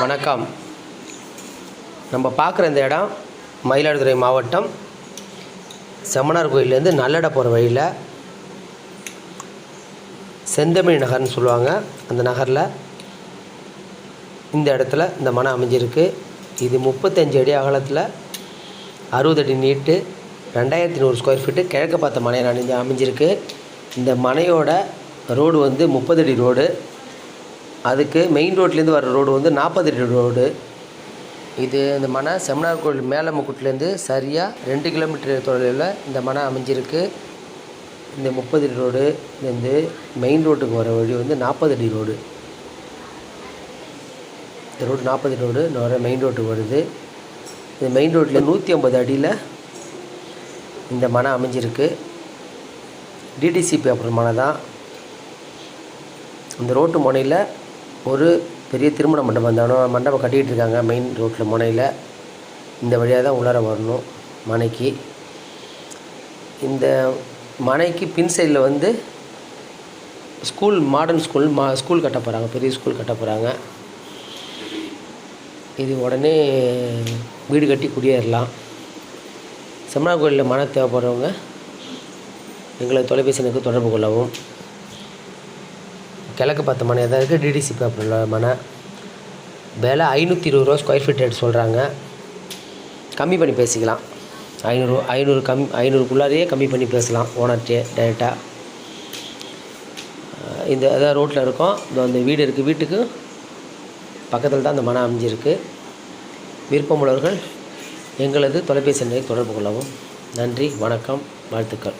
வணக்கம். நம்ம பார்க்குற இந்த இடம் மயிலாடுதுறை மாவட்டம். செம்மனார் கோயிலேருந்து நல்லடை போகிற வழியில் செந்தமிழ் நகர்னு சொல்லுவாங்க. அந்த நகரில் இந்த இடத்துல இந்த மனை அமைஞ்சிருக்கு. இது முப்பத்தஞ்சு அடி அகலத்தில் அறுபது அடி நீட்டு ரெண்டாயிரத்தி நூறு ஸ்கொயர் ஃபீட்டு கிழக்கு பார்த்த மனை அணிஞ்சு அமைஞ்சிருக்கு. இந்த மனையோட ரோடு வந்து முப்பது அடி ரோடு அதுக்கு மெயின் ரோட்லேருந்து வர ரோடு வந்து நாற்பது அடி ரோடு இது இந்த மனை செமினார் கோயில் மேலமுக்குட்லேருந்து சரியாக ரெண்டு கிலோமீட்டர் தொலைவில் இந்த மனை அமைஞ்சிருக்கு. இந்த முப்பது அடி ரோடு வந்து மெயின் ரோட்டுக்கு வர வழி வந்து நாற்பது அடி ரோடு இந்த ரோடு நாற்பது ரோடு வர மெயின் ரோட்டுக்கு வருது. இந்த மெயின் ரோட்டில் நூற்றி ஐம்பது அடியில் இந்த மனை அமைஞ்சிருக்கு. டிடிசி பேப்பர் மனை தான் இந்த ரோட்டு முனையில் ஒரு பெரிய திருமண மண்டபம் அந்த மண்டபம் கட்டிக்கிட்டு இருக்காங்க. மெயின் ரோட்டில் முனையில். இந்த வழியாக தான் உள்ளார வரணும் மனைக்கு. இந்த மனைக்கு பின் சைடில் வந்து ஸ்கூல் மாடர்ன் ஸ்கூல் மா ஸ்கூல் கட்ட போகிறாங்க பெரிய ஸ்கூல் கட்ட போகிறாங்க இது உடனே வீடு கட்டி குடியேறலாம். செம்மனா கோயிலில் மன தேவைப்படுறவங்க எங்களை தொலைபேசி எனக்கு தொடர்பு கொள்ளவும். கிழக்கு பார்த்த மனை தான் இருக்குது டிடிசி பேப்பரில் மனை. விலை ஐநூற்றி இருபது ரூபா ஸ்கொயர் ஃபீட் ரேட் சொல்கிறாங்க கம்மி பண்ணி பேசிக்கலாம். ஐநூறு ஐநூறு கம் ஐநூறுக்குள்ளாரையே கம்மி பண்ணி பேசலாம் ஓனர்ட்டே டைரெக்டாக இந்த அதான் ரோட்டில் இருக்கோம். இந்த அந்த வீடு இருக்குது வீட்டுக்கு பக்கத்தில் தான் அந்த மனை அமைஞ்சிருக்கு. விருப்பமுள்ளவர்கள் எங்களது தொலைபேசி எண்ணை தொடர்பு கொள்ளவும். நன்றி வணக்கம் வாழ்த்துக்கள்.